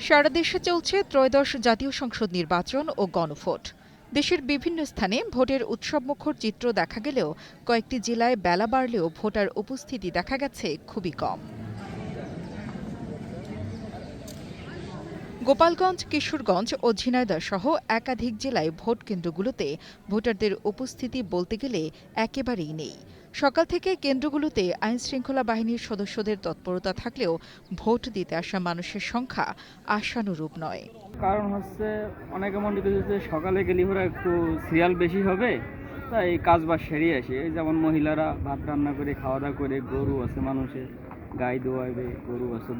সারা দেশে চলছে ত্রয়োদশ জাতীয় সংসদ নির্বাচন ও গণভোট। দেশের বিভিন্ন স্থানে ভোটের উৎসবমুখর চিত্র দেখা গেলেও কয়েকটি জেলায় বেলা বাড়লেও ভোটার উপস্থিতি দেখা গেছে খুবই কম। গোপালগঞ্জ, কিশোরগঞ্জ ও ঝিনাইদহ সহ একাধিক জেলায় ভোট কেন্দ্রগুলোতে ভোটারদের উপস্থিতি বলতে গেলে একেবারেই নেই। সকাল থেকে কেন্দ্রগুলোতে আইনশৃঙ্খলা বাহিনীর সদস্যদের তৎপরতা থাকলেও ভোট দিতে আসা মানুষের সংখ্যা আশানুরূপ নয়। কারণ হচ্ছে অনেকে মনে যে সকালে গেলে ওরা একটু সিরিয়াল বেশি হবে, তাই কাজ বাজ সেরে আসে। যেমন মহিলারা ভাত রান্না করে, খাওয়া দাওয়া করে, গরু আছে মানুষের, গাই দোয়াবে গরু আছে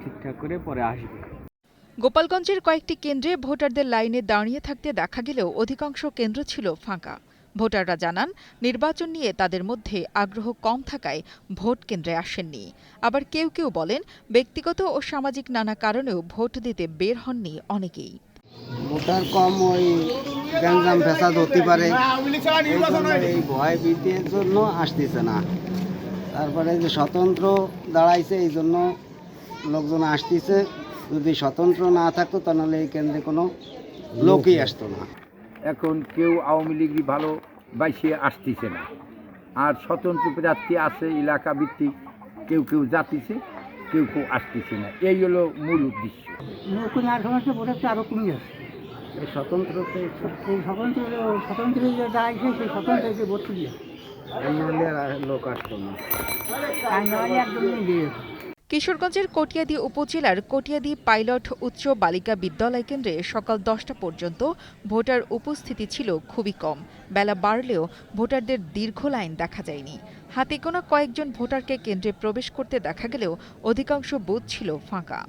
ঠিকঠাক করে পরে আসবে। গোপালগঞ্জের কয়েকটি কেন্দ্রে ভোটারদের লাইনে দাঁড়িয়ে থাকতে দেখা গেলেও অধিকাংশ কেন্দ্র ছিল ফাঁকা। ভোটাররা জানান, নির্বাচন নিয়ে তাদের মধ্যে আগ্রহ কম থাকায় ভোট কেন্দ্রে আসেননি। আবার কেউ কেউ বলেন, ব্যক্তিগত ও সামাজিক নানা কারণেও ভোট দিতে বের হননি অনেকেই। ভোটার কম ওই গ্যাঞ্জাম ফেসাদ হতে পারে। এই ভয় ভীতির জন্য আসতেছে না। তারপরে যে স্বতন্ত্র দাঁড়াইছে, এই জন্য লোকজন আসতেছে। যদি স্বতন্ত্র না থাকতো তাহলে এই কেন্দ্রে কোনো লোকই আসতো না। এখন কেউ আওয়ামী লীগই ভালো বাইসে আসতেছে না। আর স্বতন্ত্র প্রার্থী আছে এলাকা ভিত্তিক কেউ কেউ যাতিছে কেউ কেউ আসতেছে না। এই হলো মূল উদ্দেশ্য। নতুন আর সমস্যা আরও কমে যাচ্ছে। এই স্বতন্ত্রতে স্বতন্ত্র স্বতন্ত্র যে দাঁড়াইছে সেই স্বতন্ত্র যে নইলে আর লোক আসতো না। আর একদম কিশোরগঞ্জের কটিয়াদি উপজেলার কটিয়াদি পাইলট উচ্চ বালিকা বিদ্যালয় কেন্দ্রে সকাল দশটা পর্যন্ত ভোটার উপস্থিতি ছিল খুবই কম। বেলা বাড়লেও ভোটারদের দীর্ঘ লাইন দেখা যায়নি। হাতে গোনা কয়েকজন ভোটারকে কেন্দ্রে প্রবেশ করতে দেখা গেলেও অধিকাংশ বুথ ছিল ফাঁকা।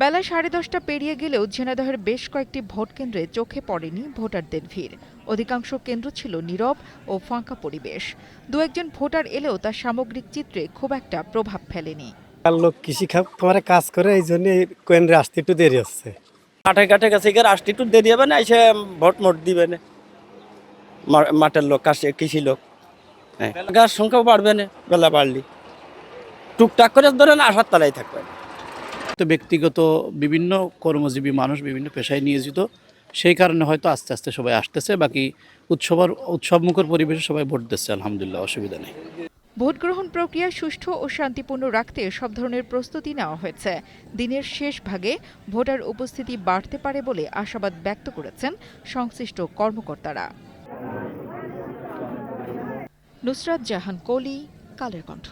বেলা সাড়ে দশটা পেরিয়ে গেলেও ঝিনাইদহের বেশ কয়েকটি ভোট কেন্দ্রে চোখে পড়েনি ভোটারদের ভিড়। অধিকাংশ কেন্দ্র ছিল নীরব ও ফাঁকা পরিবেশ। দু একজন ভোটার এলেও তার সামগ্রিক চিত্রে খুব একটা প্রভাব ফেলেনি। আর লোক কৃষি খামারে কাজ করে এই জন্য কেন্দ্রে আসতে একটু দেরি হচ্ছে। কাঠে কাঠে কাছে গিয়ে আসতে একটু দেরি হবে না এসে ভোট মোট দিবে না। মাঠের লোক কাছে কৃষি লোক। হ্যাঁ। গাছ সংখ্যাও বাড়বে না বেলা বাড়লি। টুকটাক করে ধরেন আসার তালাই থাকবে। তো ব্যক্তিগত বিভিন্ন কর্মজীবী মানুষ বিভিন্ন পেশায় নিয়োজিত, সেই কারণে হয়তো আস্তে আস্তে সবাই আসতেছে, বাকি উৎসবের, উৎসবমুখর পরিবেশে সবাই ভোট দিচ্ছে, আলহামদুলিল্লাহ, অসুবিধা নেই। ভোট গ্রহণ প্রক্রিয়া সুষ্ঠু ও শান্তিপূর্ণ রাখতে সব ধরনের প্রস্তুতি নেওয়া হয়েছে। দিনের শেষ ভাগে ভোটার উপস্থিতি বাড়তে পারে বলে আশাবাদ ব্যক্ত করেছেন সংশ্লিষ্ট কর্মকর্তারা। নুসরাত জাহান কোলি কালের কণ্ঠ।